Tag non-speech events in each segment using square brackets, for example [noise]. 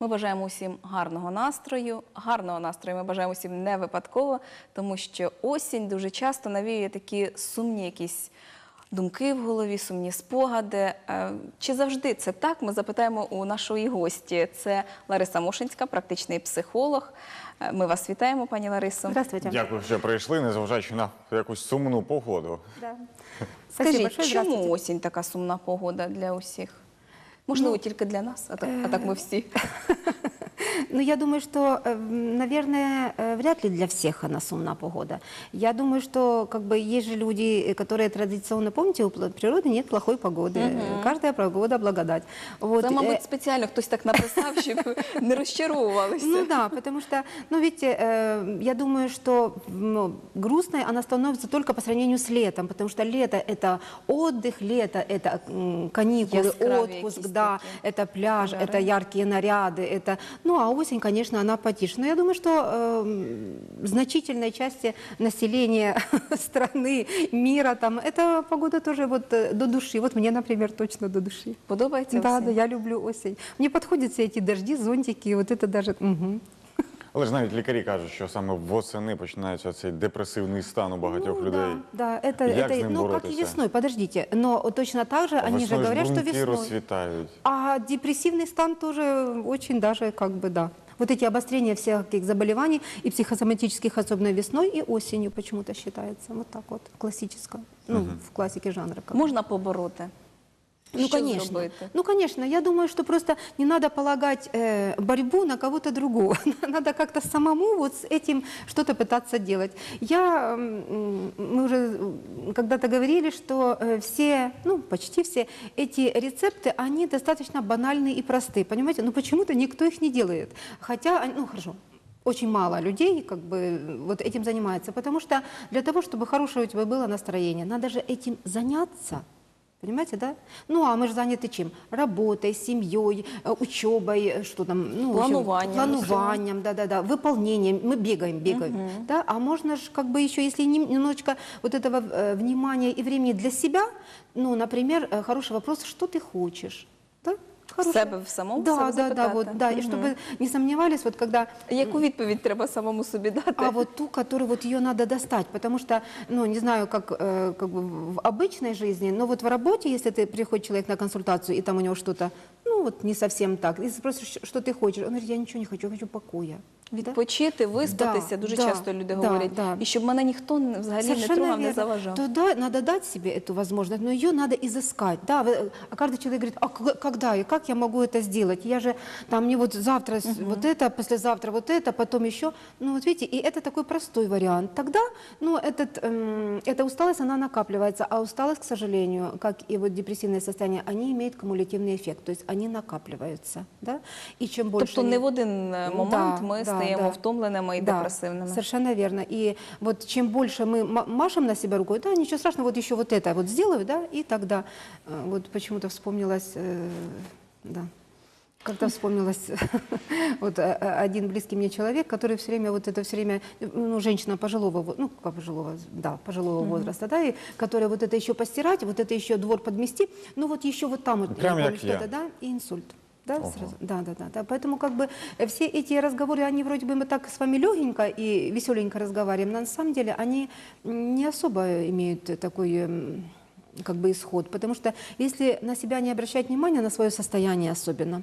Ми бажаємо усім гарного настрою. Гарного настрою ми бажаємо усім не випадково, тому що осінь дуже часто навіює такі сумні якісь думки в голові, сумні спогади. Е, Чи завжди це так? Ми запитаємо у нашої гості. Це Лариса Мошинська, практичний психолог. Е, Ми вас вітаємо, пані Ларисо. Здравствуйте. Дякую, що прийшли, незважаючи на якусь сумну погоду. Да. [laughs] Скажіть, чому осінь така сумна погода для усіх? Можливо, тільки для нас, а так, а так ми всі. [laughs] Ну, я думаю, что, э, наверное, э, вряд ли для всех она сумна погода. Я думаю, что как бы есть же люди, э, которые традиционно, помните, у пл- природы нет плохой погоды. Каждая погода благодать. Вот, Це, э, мабуть, спеціально хтось так написав, щоб [laughs] не розчаровувалися. Ну да, потому что, ну видите, э, я думаю, что ну, грустной она становится только по сравнению с летом, потому что лето это отдых, лето это м, каникулы, Яскраві отпуск, якісь да, такі это пляж, кольори. это яркие наряды, это, ну а осень, конечно, она потише. Но я думаю, что э, значительной части населения [laughs] страны, мира там, эта погода тоже вот э, до души. Вот мне, например, точно до души. Подобається Да, осінь? да, я люблю осень. Мне подходят все эти дожди, зонтики, вот это даже... мгм. Але ж навіть лікарі кажуть, що саме восени починається цей депресивний стан у багатьох Ну, людей. Да, да, это, Як это з ним ну как и боротися? весной, подождите, но точно так же они же Весною говорят, что бруньки весной. розцвітають. А депрессивный стан тоже очень даже как бы да. Вот эти обострения всяких заболеваний и психосоматических, особенно весной и осенью почему-то считается. Вот так вот, классическое. Ну, в классике жанра. как бы. Можна побороти? Ну, Що конечно. зробити? Ну, конечно. Я думаю, что просто не надо полагать э, борьбу на кого-то другого. [laughs] надо как-то самому вот с этим что-то пытаться делать. Я, м, мы уже когда-то говорили, что э, все, ну, почти все эти рецепты, они достаточно банальные и простые, понимаете? Но почему-то никто их не делает. Хотя, они- ну, хорошо, очень мало людей как бы вот этим занимается, потому что для того, чтобы хорошее у тебя было настроение, надо же этим заняться. Понимаете, да? Ну, а мы же заняты чем? Работой, семьей, э, учебой, э, что там? Ну, Планованием, Планованием, да-да-да, выполнением. Мы бегаем, бегаем. Да? А можно же как бы еще, если нем- немножечко вот этого э, внимания и времени для себя, ну, например, э, хороший вопрос, что ты хочешь? Да? Хороший. себе в самому да, себе да, да, запитати. вот, да, и чтобы не сомневались, вот когда Яку відповідь треба самому собі дати? а вот ту, которую вот ее надо достать, потому что, ну, не знаю, как, э, как бы в обычной жизни, но вот в работе, если ты приходит человек на консультацию, и там у него что-то, ну, вот не совсем так, и спросишь, что ты хочешь, он говорит, я ничего не хочу, я хочу покоя. Да? Відпочити, виспатися, Да, дуже да, часто люди да, говорять, да. і щоб мене ніхто не- взагалі не трогав, не заважав. То да, надо дать себе эту возможность, но ее надо изыскать. Да, вы- а каждый человек говорит, а к- когда и как я могу это сделать? Я же там мне вот завтра с- вот это, послезавтра вот это, потом еще. Ну вот видите, и это такой простой вариант. Тогда, ну этот, эм, эта усталость, она накапливается, а усталость, к сожалению, как и вот депрессивное состояние, они имеют кумулятивный эффект, то есть они накапливаются, да. И чем больше Тобто они- не в один е, момент Да, ми да, стаємо да. втомленими і Да, депресивними. Совершенно верно. И вот чем больше мы ма- машем на себя рукой, да, ничего страшного, вот еще вот это вот сделаю, да, и тогда э, вот почему-то вспомнилось, э, да, когда вспомнилось [laughs] вот э, э, один близкий мне человек, который все время вот это все время, э, ну, женщина пожилого, ну, как пожилого, да, пожилого возраста, да, и которая вот это еще постирать, вот это еще двор подмести, ну вот еще вот там вот, Прям что я. да, и инсульт. Да, Ого. сразу. Да, да, да, да. Поэтому как бы все эти разговоры, они вроде бы мы так с вами легенько и веселенько разговариваем, но на самом деле они не особо имеют такой м, как бы исход, потому что если на себя не обращать внимания, на свое состояние особенно,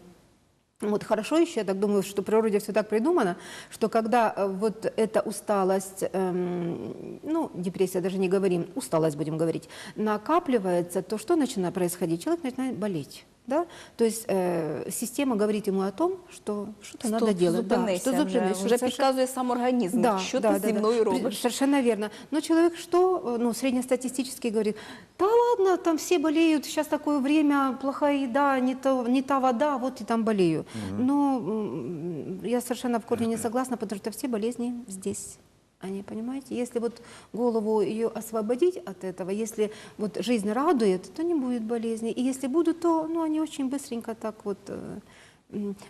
вот хорошо еще, я так думаю, что в природе все так придумано, что когда э, вот эта усталость, эм, ну, депрессия даже не говорим, усталость будем говорить, накапливается, то что начинает происходить? Человек начинает болеть. Да? То есть э, система говорит ему о том, что что-то надо Стоп, делать. Да, зупинися что вже, зупинись, вже что совершенно- підказує сам організм, да, що да, ти да, зі да. мною При- робиш. Совершенно верно. Но человек что, э, ну, среднестатистически говорит, да ладно, там все болеют, сейчас такое время, плохая еда, не, то, не та вода, вот и там болею. Но м, я совершенно в корне не согласна, потому что все болезни здесь. Они, понимаете, если вот голову ее освободить от этого, если вот жизнь радует, то не будет болезней. И если будут, то ну, они очень быстренько так вот э,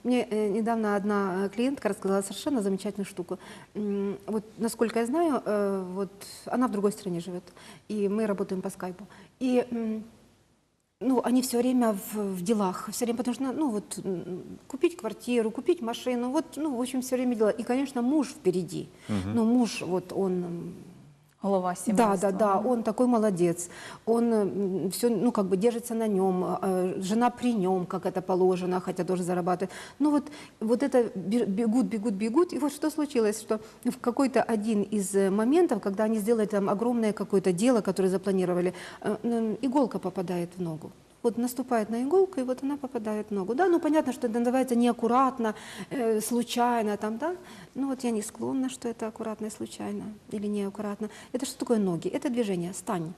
Мне э, недавно одна э, клиентка рассказала совершенно замечательную штуку. Вот, насколько я знаю, вот она в другой стране живет, и мы работаем по скайпу. И ну, они все время в, в делах, все время, потому что, ну, вот, м, купить квартиру, купить машину, вот, ну, в общем, все время дела. И, конечно, муж впереди. Ну, муж, вот, он, м, Голова да, да, да, он такой молодец. Он все, ну, как бы держится на нем, э, жена при нем, как это положено, хотя тоже зарабатывает. Ну, вот, вот это бе- бегут, бегут, бегут. И вот что случилось, что в какой-то один из э, моментов, когда они сделали там огромное какое-то дело, которое запланировали, э, иголка попадает в ногу Вот наступает на иголку, и вот она попадает в ногу. Да, ну понятно, что это называется неаккуратно, э, случайно там, да. Ну вот я не склонна, что это аккуратно и случайно или неаккуратно. Это что такое ноги? Это движение. Стань.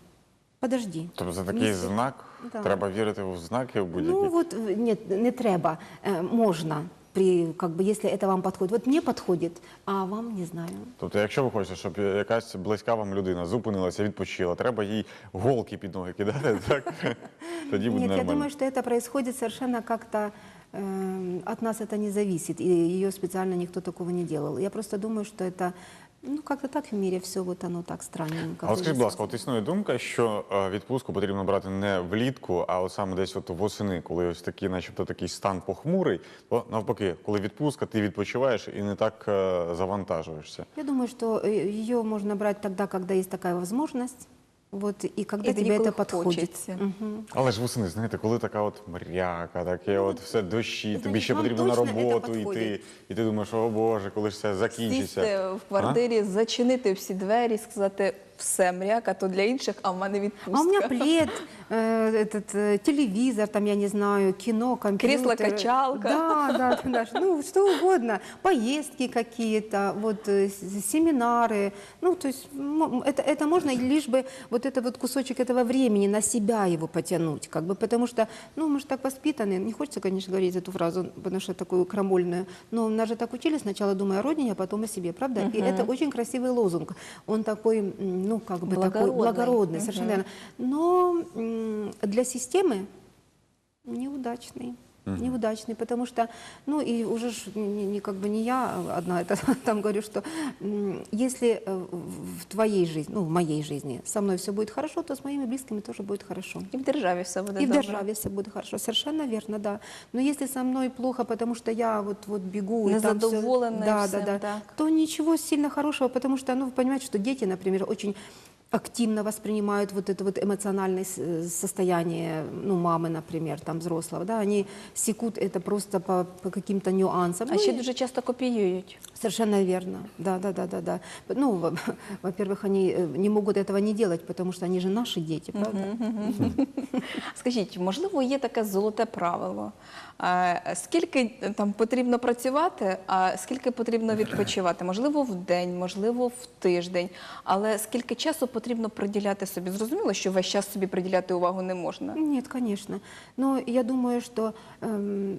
Подожди. Тобто це такий Місце. знак. Да. Треба вірити в знаки в будь-які. Ну вот э, нет, не треба. Э, Можно, при, как бы, если это вам подходит. Вот мне подходит, а вам не знаю. Тобто, якщо ви хочете, щоб якась близька вам людина зупинилася, відпочила, треба їй голки під ноги кидати, [laughs] так? Тоді буде Нет, я нормально. думаю, что это происходит совершенно как-то э, от нас это не зависит, и ее специально никто такого не делал. Я просто думаю, что это ну как-то так в мірі все вот оно так странненько. А от скажіть, будь ласка, от існує думка, що е, відпустку потрібно брати не влітку, а от саме десь от восени, коли ось такий, начебто, такий стан похмурий, то навпаки, коли відпустка, ти відпочиваєш і не так е, завантажуєшся. Я думаю, что э, ее можно брать тогда, когда есть такая возможность, когда І коли тобі це підходить. Але ж восени, знаєте, коли така от мряка, таке от все дощі, це тобі ще вам потрібно на точно це роботу підходить? йти, і ти думаєш, о Боже, коли ж це закінчиться. Сісти в квартирі, зачинити всі двері, сказати все мряка, то для інших, а в мене відпустка. А у меня плед, [laughs] э, этот э, телевизор, там я не знаю, кино, компьютер. Кресло-качалка. Да, да, [laughs] да, да, ну что угодно, поездки какие-то, вот э, с- семинары, ну то есть м- это, это можно лишь бы вот это вот кусочек этого времени на себя его потянуть, как бы, потому что, ну мы же так воспитаны, не хочется, конечно, говорить эту фразу, потому что такую крамольную, но нас же так учили сначала думая о родине, а потом о себе, правда? И это очень красивый лозунг, он такой, м, ну как бы такой Благородный. благородный, совершенно верно. Но для системы неудачный. Неудачный, потому что, ну и уже ж не, не- как бы не я одна это [laughs] там говорю, что если э, в твоей жизни, ну в моей жизни со мной все будет хорошо, то с моими близкими тоже будет хорошо. І в державі все буде И в державе все будет хорошо, совершенно верно, да. Но если со мной плохо, потому что я вот, вот бегу, и там Незадоволенная да, всем, да, да, так. то ничего сильно хорошего, потому что, ну, вы понимаете, что дети, например, очень активно воспринимают вот это вот эмоциональное с- э, состояние, ну, мамы, например, там, взрослого, да, они секут это просто по, по каким-то нюансам. А Ну, ще и- дуже часто копіюють. Совершенно верно. Да, да, да, да, да. Ну, во- [laughs] во-первых, они э, не могут этого не делать, потому что они же наши дети, правда? [laughs] Скажіть, можливо, є таке золоте правило? Скільки е, там потрібно працювати, а скільки потрібно відпочивати? Можливо, в день, можливо, в тиждень. Але скільки часу потрібно приділяти собі? Зрозуміло, що весь час собі приділяти увагу не можна. Нет, конечно. Но я думаю, что эм,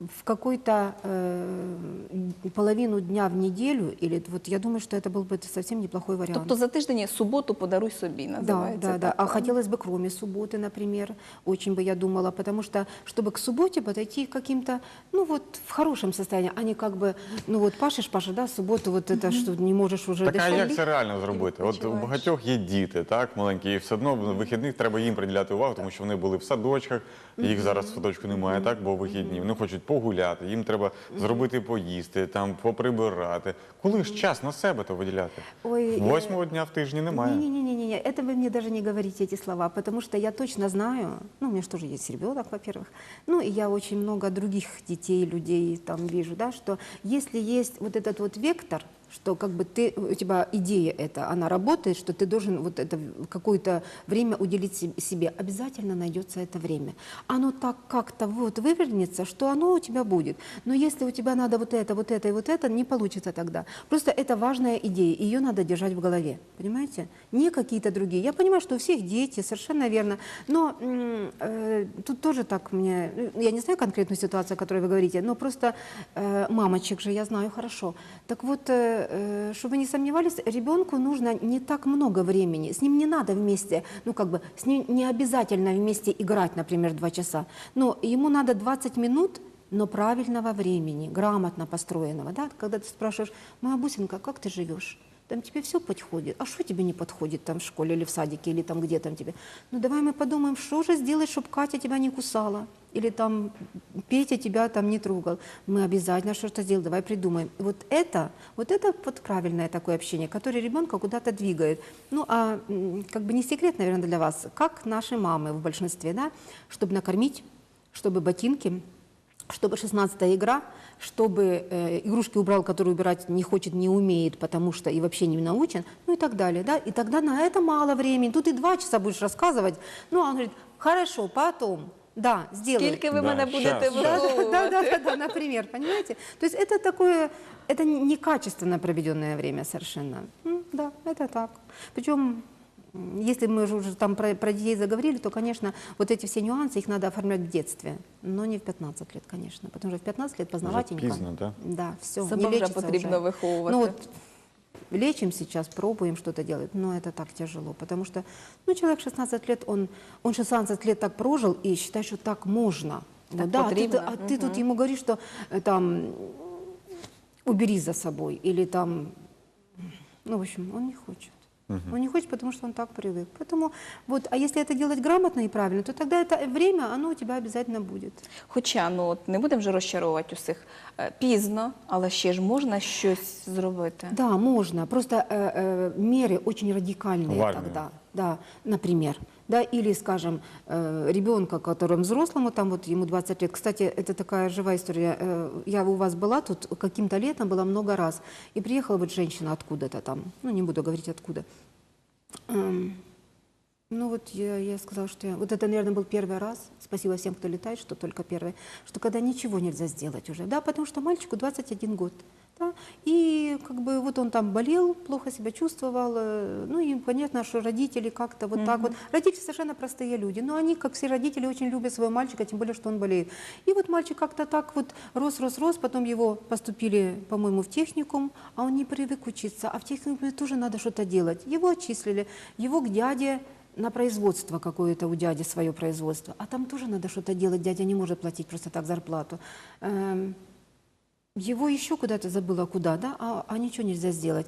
в какой-то э, половину дня в неделю, или вот я думаю, что это был бы совсем неплохой вариант. Тобто за тиждень суботу подаруй собі, Да, називається да, да. так. А хотелось бы кроме субботы, например, очень бы я думала, потому что, чтобы к субботе подойти каким-то, ну вот, в хорошем состоянии, а не как бы, ну вот, пашешь, пашешь, да, субботу вот это, что не можешь уже Так а дышать. як це реально зробити? От у відпочиваєш. багатьох є діти, так, маленькі, і все одно в вихідних треба їм приділяти увагу, тому що вони були в садочках, їх зараз в садочку немає, так, бо вихідні. Вони хочуть погуляти, їм треба зробити поїсти, там, поприбирати. Коли ж час на себе то виділяти? Ой, е, Восьмого дня в тижні немає. Не-не-не, это вы мне даже не говорите эти слова, потому что я точно знаю, ну, у меня же тоже есть ребенок, во-первых, ну, и я очень много других детей, людей там вижу, да, что если есть вот этот вот вектор, что как бы ты, у тебя идея эта, она работает, что ты должен вот это какое-то время уделить се- себе, обязательно найдется это время. Оно так как-то вот вывернется, что оно у тебя будет. Но если у тебя надо вот это, вот это и вот это, не получится тогда. Просто это важная идея, ее надо держать в голове, понимаете? Не какие-то другие. Я понимаю, что у всех дети, совершенно верно, но э, тут тоже так мне, ну, я не знаю конкретную ситуацию, о которой вы говорите, но просто э, мамочек же я знаю хорошо. Так вот, э, э, чтобы не сомневались, ребенку нужно не так много времени, с ним не надо вместе, ну как бы, с ним не обязательно вместе играть, например, два часа, но ему надо 20 минут но правильного времени, грамотно построенного. Да? Когда ты спрашиваешь, моя бусинка, как ты живешь? Там тебе все подходит. А что тебе не подходит там в школе или в садике, или там где там тебе? Ну давай мы подумаем, что же сделать, чтобы Катя тебя не кусала. Или там Петя тебя там не трогал. Мы обязательно что-то сделаем, давай придумаем. И вот это, вот это вот правильное такое общение, которое ребенка куда-то двигает. Ну, а как бы не секрет, наверное, для вас, как наши мамы в большинстве, да, чтобы накормить, чтобы ботинки, чтобы 16 игра, чтобы э, игрушки убрал, которые убирать не хочет, не умеет, потому что и вообще не научен, ну и так далее. Да? И тогда на это мало времени. Тут и два часа будешь рассказывать. Ну, а он говорит, хорошо, потом, да, сделаю. Скільки ви Да, мене будете щас. Да, да, да, да, да, например, понимаете? То есть это такое, это некачественно проведенное время совершенно. Да, это так. Причем, если мы же уже там про, про детей заговорили, то, конечно, вот эти все нюансы, их надо оформлять в детстве, но не в 15 лет, конечно, потому что в 15 лет познавательненько. пізно, да? Да, все, Себе не вже лечится потрібно уже. виховувати. Ну вот лечим сейчас, пробуем что-то делать, но это так тяжело, потому что, ну, человек 16 лет, он, он 16 лет так прожил и считает, что так можно. Так Ну да, а ты, потрібно. а ты тут ему говоришь, что э, там убери за собой или там, ну, в общем, он не хочет. Он не хочет, потому что он так привык. Поэтому вот, а если это делать грамотно и правильно, то тогда это время, оно у тебя обязательно будет. Хоча ну от не будемо вже розчаровувати усіх Е, пізно, але ще ж можна щось зробити. Да, можно. Просто э, э, меры очень радикальные В армию. тогда. Да, например. Да, или, скажем, э, ребенка, которому взрослому, там вот ему 20 лет. Кстати, это такая живая история. Э, я у вас была тут каким-то летом, была много раз. И приехала вот женщина откуда-то там, ну не буду говорить откуда. Эм, ну вот я, я сказала, что я... Вот это, наверное, был первый раз. Спасибо всем, кто летает, что только первый. Что когда ничего нельзя сделать уже. Да, потому что мальчику 21 год. Да, и как бы вот он там болел, плохо себя чувствовал. э, Ну и понятно, что родители как-то вот так вот. Родители совершенно простые люди. Но они, как все родители, очень любят своего мальчика, тем более, что он болеет. И вот мальчик как-то так вот рос, рос, рос. Потом его поступили, по-моему, в техникум, а он не привык учиться. А в техникуме тоже надо что-то делать. Его отчислили. Его к дяде на производство какое-то у дяди свое производство. А там тоже надо что-то делать. Дядя не может платить просто так зарплату Эм, Его еще куда-то забыла, куда, да, а, а ничего нельзя сделать.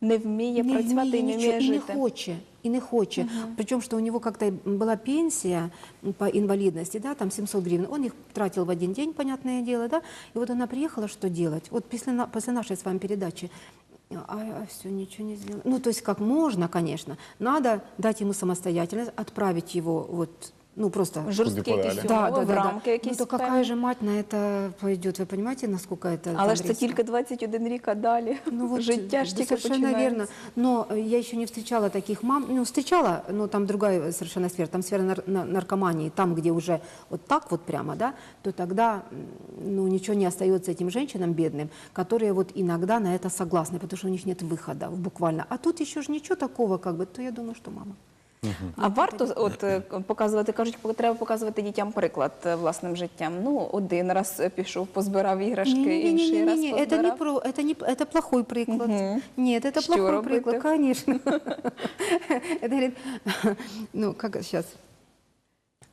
Не вміє Не працювати і не вміє вміє нічого, і не жити. хоче, і не хоче. Причем, что у него как-то была пенсия по инвалидности, да, там 700 гривен, он их тратил в один день, понятное дело, да, и вот она приехала, что делать? Вот после, на- после нашей с вами передачи, а, все, ничего не сделала. Ну, то есть как можно, конечно, надо дать ему самостоятельность, отправить его вот, ну, просто... Жорсткі Куди якісь подалі? умови, в рамки якісь. Ну, то какая певні. же мать на это пойдет? Вы понимаете, насколько это Але там ж це риск? тільки 21 рік, а далі Ну, вот, життя ж да, тільки совершенно верно. починається. Но э, я еще не встречала таких мам. Ну, встречала, но там другая совершенно сфера. Там сфера нар- на- наркомании. Там, где уже вот так вот прямо, да, то тогда м, ну, ничего не остается этим женщинам бедным, которые вот иногда на это согласны, потому что у них нет выхода буквально. А тут еще же ничего такого, как бы, то я думаю, что мама. А варто от е, показувати, кажуть, по- треба показувати дітям приклад е, власним життям. Ну, один раз е, пішов, позбирав іграшки, інший раз Не-не-не-не-не, это не позбирав. про, это не, это плохой приклад. Нет, это Что плохой робити? приклад, конечно. [laughs] Это говорит, ну как сейчас?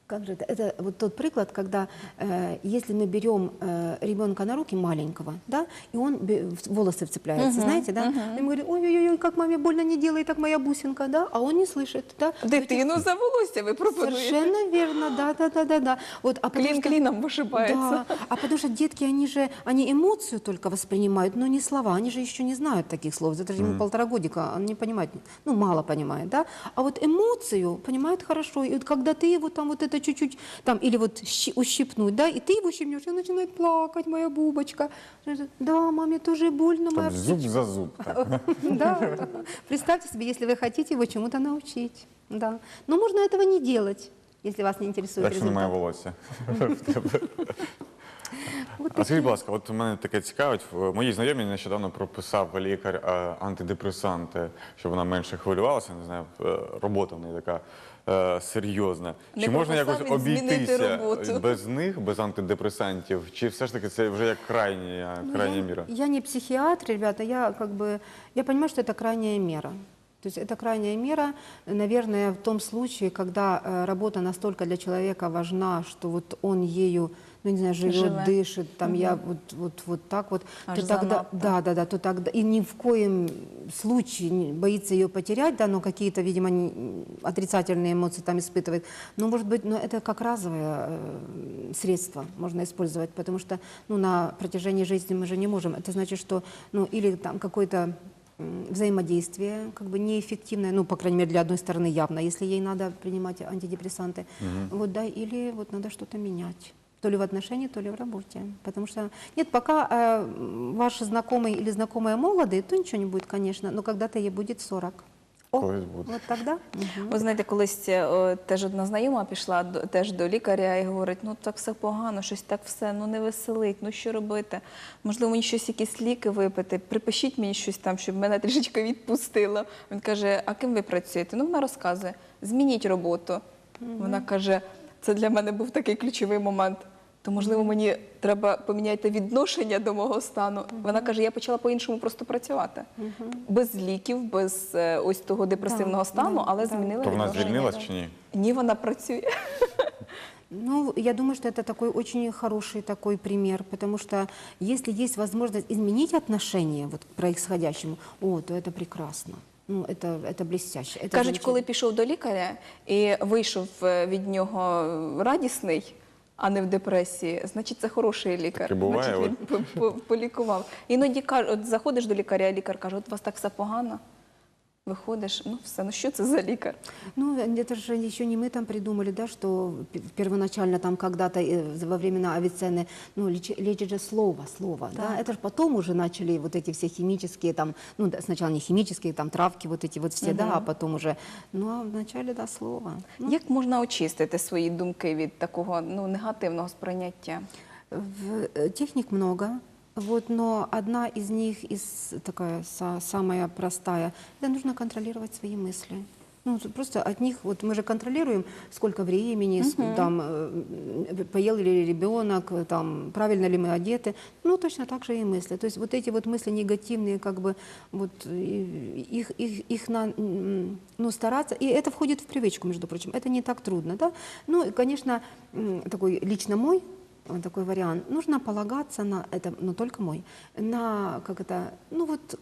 Как же это? Это вот тот приклад, когда э, если мы берем э, ребенка на руки маленького, да, и он бе- в волосы вцепляется, знаете, да, и мы говорим, ой-ой-ой, как маме больно не делай, так моя бусинка, да, а он не слышит, да. Дитину за волосся ви пропонуєте. Совершенно верно, да, да, да, да, да. Вот, а потому Клін что- кліном вишибається. да, а потому что детки, они же, они эмоцию только воспринимают, но не слова. Они же еще не знают таких слов. Это же ему полтора годика, он не понимает, ну, мало понимает, да? А вот эмоцию понимает хорошо. И вот когда ты его там вот это чуть-чуть, там, или вот щи- ущипнуть, да, и ты его щипнешь, и он начинает плакать, моя бубочка. Да, маме тоже больно, моя Там зуб за зуб. [laughs] Так. да. Представьте себе, если вы хотите его чему-то научить. Да. Но можно этого не делать, если вас не интересует Якщо немає результат. волосся. [laughs] А скажіть, будь ласка, от мене таке цікавить. В моїй знайомій нещодавно прописав лікар е, антидепресанти, щоб вона менше хвилювалася. Не знаю, е, робота в неї така е, серйозна. Не Чи можна якось обійтися без них, без антидепресантів? Чи все ж таки це вже як крайня, Ну, я, міра? я не психиатр, ребята, я как бы, я понимаю, что это крайняя мера. То есть это крайняя мера, наверное, в том случае, когда э, работа настолько для человека важна, что вот он ею, ну не знаю, живет, Живе. дышит, там я вот, вот, вот так вот, Аж то тогда, да, да, да, то тогда и ни в коем случае боится ее потерять, да, но какие-то, видимо, отрицательные эмоции там испытывает. Но может быть, но это как разовое э, средство можно использовать, потому что, ну, на протяжении жизни мы же не можем. Это значит, что, ну, или там какой-то взаимодействие как бы неэффективное, ну, по крайней мере, для одной стороны явно, если ей надо принимать антидепрессанты, вот, да, или вот надо что-то менять. То ли в отношении, то ли в работе. Потому что, нет, пока э, м, ваши знакомые или знакомые молодые, то ничего не будет, конечно, но когда-то ей будет 40. О, Колись буде. вот тогда. мгм. Ви знаєте, колись е, теж одна знайома пішла до, теж до лікаря і говорить, ну так все погано, щось так все, ну не веселить, ну що робити? Можливо, мені щось, якісь ліки випити, припишіть мені щось там, щоб мене [laughs] трішечки відпустило. Він каже, а ким ви працюєте? Ну, вона розказує, змініть роботу. Вона каже, це для мене був такий ключовий момент То, можливо, мені треба поміняти відношення до мого стану. Вона каже, я почала по-іншому просто працювати. Без ліків, без е, ось того депресивного Да, стану, да, але да. змінила То вона відношення. звільнилась чи ні? Ні, вона працює. Ну, я думаю, что это такой очень хороший такой пример, потому что если есть возможность изменить отношение вот, к происходящему, о, то это прекрасно. Ну, это, это блестяще. Это Кажуть, замечательно. коли пішов до лікаря і вийшов е, від нього радісний, а не в депресії, значить це хороший лікар. Таке буває, Значить, він по- по- полікував. Іноді кажуть, от заходиш до лікаря, а лікар каже, от у вас так все погано. Виходиш, ну все, ну що це за лікар? Ну, это же еще не мы там придумали, да, что п- первоначально там когда-то э, во времена Авиценны, ну, лечи- лечит же слово, слово, да. Да. это же потом уже начали вот эти все химические там, ну, да, сначала не химические, там, травки вот эти вот все, да, а потом уже, ну, а вначале, да, слово. Ну, Як можна очистити свої думки від такого ну, негативного сприйняття? В- э, Техник много, вот, но одна из них, из, такая са- самая простая, это нужно контролировать свои мысли. Ну, просто от них, вот мы же контролируем, сколько времени, с- там, э, поел ли ребенок, там, правильно ли мы одеты, ну, точно так же и мысли. То есть вот эти вот мысли негативные, как бы, вот, их, их, их на, ну, стараться, и это входит в привычку, между прочим, это не так трудно, да. Ну, и, конечно, такой лично мой такой вариант. Нужно полагаться на это, но только мой, на как это, ну вот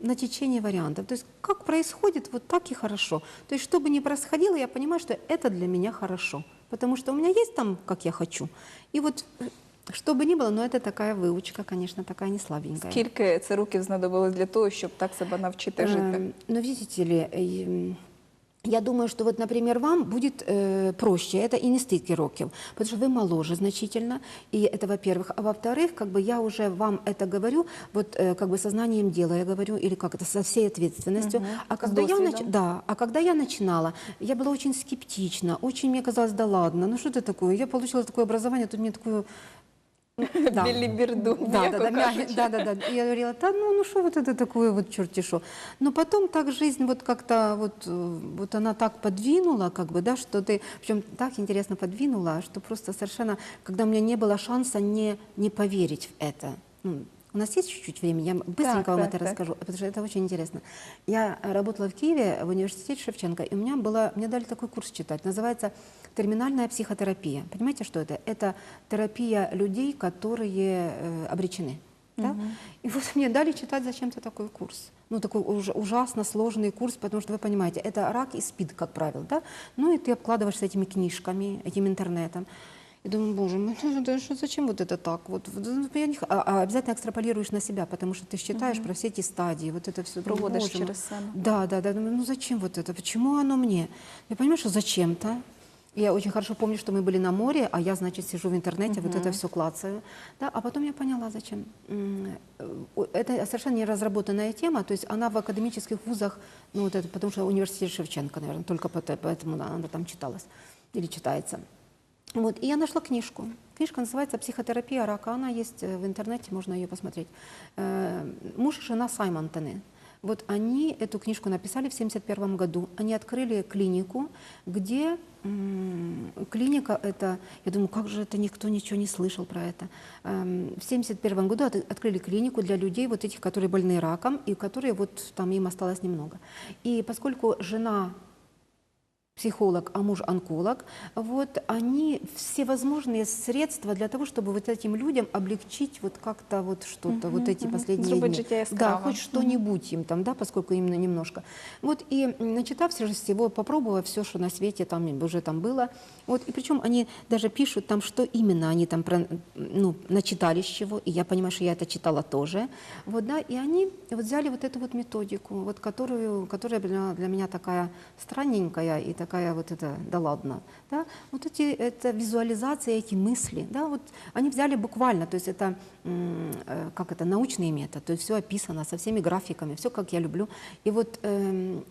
на течение вариантов. То есть как происходит, вот так и хорошо. То есть что бы ни происходило, я понимаю, что это для меня хорошо, потому что у меня есть там, как я хочу. И вот э, что бы ни было, но это такая выучка, конечно, такая не слабенькая. Скільки це років знадобилось для того, щоб так себе навчити жити? Эм, Но видите ли, эм, я думаю, что вот, например, вам будет э, проще, это и не стільки років, потому что вы моложе значительно, и это во-первых. А во-вторых, как бы я уже вам это говорю, вот э, как бы сознанием дела я говорю, или как это, со всей ответственностью. А, С когда я нач- да, а когда я начинала, я была очень скептична, очень мне казалось, да ладно, ну что это такое? Я получила такое образование, тут мне такую... Да. Біліберду, Да, да, да, да, да, да. Я говорила, да, ну, ну что вот это такое вот черти шо. Но потом так жизнь вот как-то вот, э, вот она так подвинула, как бы, да, что ты, причем так интересно подвинула, что просто совершенно, когда у меня не было шанса не, не поверить в это. Ну, у нас есть чуть-чуть времени, я быстренько вам так, это так. расскажу, потому что это очень интересно. Я работала в Киеве в университете Шевченко, и у меня было, мне дали такой курс читать, называется терминальная психотерапия. Понимаете, что это? Это терапия людей, которые э, обречены. Да? И вот мне дали читать зачем-то такой курс. Ну, такой уж- ужасно сложный курс, потому что вы понимаете, это рак и спид, как правило, да? Ну, и ты обкладываешься этими книжками, этим интернетом. И думаю, боже мой, [laughs] ну, да что- зачем вот это так? Вот, ну, я не а, а обязательно экстраполируешь на себя, потому что ты считаешь про все эти стадии, вот это все. Проводишь через себя. Да, да, да. Думаю, ну зачем вот это? Почему оно мне? Я понимаю, что зачем-то. Я очень хорошо помню, что мы были на море, а я, значит, сижу в интернете, вот это все клацаю. Да, а потом я поняла, зачем. Э, Это совершенно не разработанная тема, то есть она в академических вузах, ну вот это, потому что университет Шевченко, наверное, только поэтому она там читалась или читается. Вот, и я нашла книжку. Книжка называется «Психотерапия рака». Она есть э, в интернете, можно ее посмотреть. Э, Муж и жена Саймонтоны. Вот они эту книжку написали в 1971 году. Они открыли клинику, где клиника это, я думаю, как же это никто ничего не слышал про это. Эм, В 1971 году от- открыли клинику для людей, вот этих, которые больны раком, и которые вот там им осталось немного. И поскольку жена психолог, а муж онколог, вот они всевозможные средства для того, чтобы вот этим людям облегчить вот как-то вот что-то, вот эти последние Зробити дни. Да, хоть что-нибудь им там, да, поскольку именно немножко. Вот и начитавшись всего, попробовав все, что на свете там уже там было, вот и причем они даже пишут там, что именно они там про, ну, начитали с чего, и я понимаю, что я это читала тоже, вот, да, и они вот взяли вот эту вот методику, вот которую, которая для меня такая странненькая и такая вот это, да ладно, да, вот эти, это визуализация, эти мысли, да, вот они взяли буквально, то есть это, э, как это, научный метод, то есть все описано со всеми графиками, все как я люблю. И вот эм,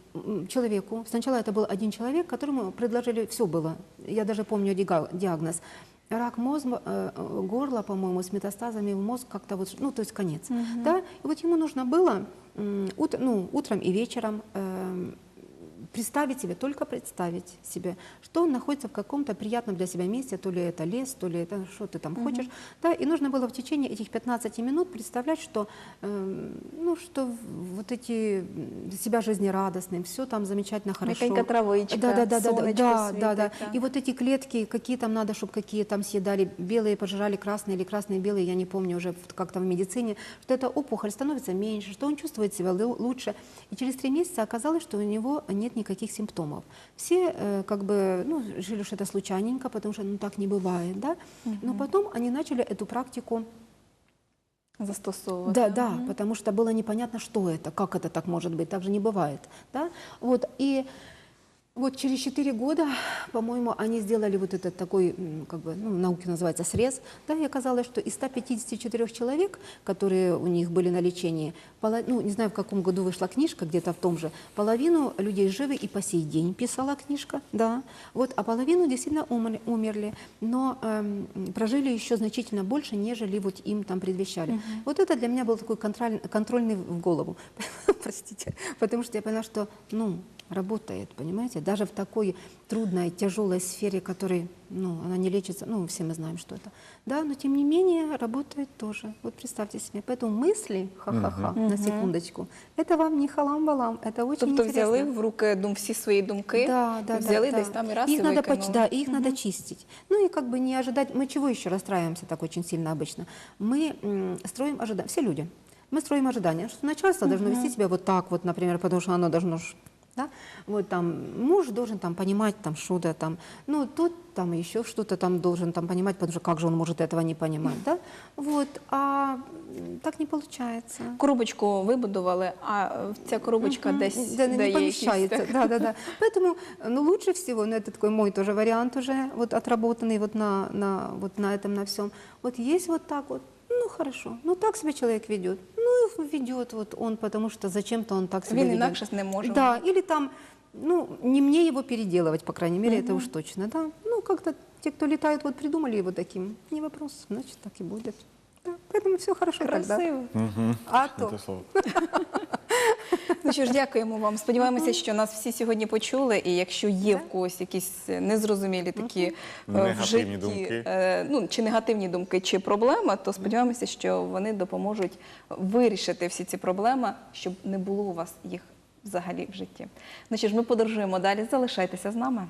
человеку, сначала это был один человек, которому предложили, все было, я даже помню диагноз, рак мозга, э, э, горла, по-моему, с метастазами в мозг, как-то вот, ну, то есть конец, да, и вот ему нужно было м, ут- ну, утром и вечером эм, представить себе, только представить себе, что он находится в каком-то приятном для себя месте, то ли это лес, то ли это что ты там хочешь. Да, и нужно было в течение этих 15 минут представлять, что, эм, ну, что вот эти себя жизнерадостным, все там замечательно хорошо. М'якенька травичка, да, да, да, да, да, да, да. світить, И вот эти клетки, какие там надо, чтобы какие там съедали, белые пожирали красные или красные белые, я не помню уже в- как-то в медицине, что эта опухоль становится меньше, что он чувствует себя лу- лучше. И через три месяца оказалось, что у него нет никаких симптомов. Все э, как бы ну, решили, что это случайненько, потому что ну, так не бывает. Да? Но потом они начали эту практику Застосовувати. да, да, потому что было непонятно, что это, как это так может быть, так же не бывает. Да? Вот, и вот через 4 года, по-моему, они сделали вот этот такой, как бы, ну, в науке называется срез, да, и оказалось, что из 154 человек, которые у них были на лечении, поло- ну, не знаю, в каком году вышла книжка, где-то в том же, половину людей живы и по сей день писала книжка, да, вот, а половину действительно умер- умерли, но эм, прожили еще значительно больше, нежели вот им там предвещали. Вот это для меня был такой контроль, контрольный в голову, [laughs] простите, потому что я поняла, что, ну, работает, понимаете, даже в такой трудной, тяжелой сфере, которой, ну, она не лечится, ну, все мы знаем, что это, да, но тем не менее работает тоже. Вот представьте себе, поэтому мысли, ха-ха-ха, на секундочку, это вам не халам-балам, это очень Тобто интересно. взяли в руки дум всі свої думки, Да, да, і взяли да, десь да. там і раз их і надо, викинули. поч- да, их надо чистить. Ну и как бы не ожидать. Мы чего еще расстраиваемся так очень сильно обычно? Мы м, строим ожидания, все люди. Мы строим ожидания, что начальство должно вести себя вот так вот, например, потому что оно должно ж- да? Вот там муж должен там понимать там что-то там, ну тут там еще что-то там должен там понимать, потому что как же он может этого не понимать, да? Вот, а так не получается. Коробочку вибудували, а е, ця коробочка Мгм. десь да, не помещается. Да, да, да. Поэтому ну, лучше всего, ну, это такой мой тоже вариант уже, вот отработанный вот на, на, вот на этом, на всем. Вот есть вот так вот, ну хорошо, ну так себя человек ведет. Ну ведет вот он, потому что зачем-то он так себя Він ведет. інакше не може. Да, или там, ну, не мне его переделывать, по крайней мере, это уж точно, да. Ну, как-то те, кто летают, вот придумали его таким, не вопрос, значит, так и будет. Поэтому все хорошо тогда. Красиво. Угу. А то. Слово. Ну що ж, дякуємо вам. Сподіваємося, що нас всі сьогодні почули. І якщо є в когось якісь незрозумілі такі е, в Негативні житті, думки. е, ну чи негативні думки, чи проблема, то сподіваємося, що вони допоможуть вирішити всі ці проблеми, щоб не було у вас їх взагалі в житті. Ну що ж, ми подорожуємо далі. Залишайтеся з нами.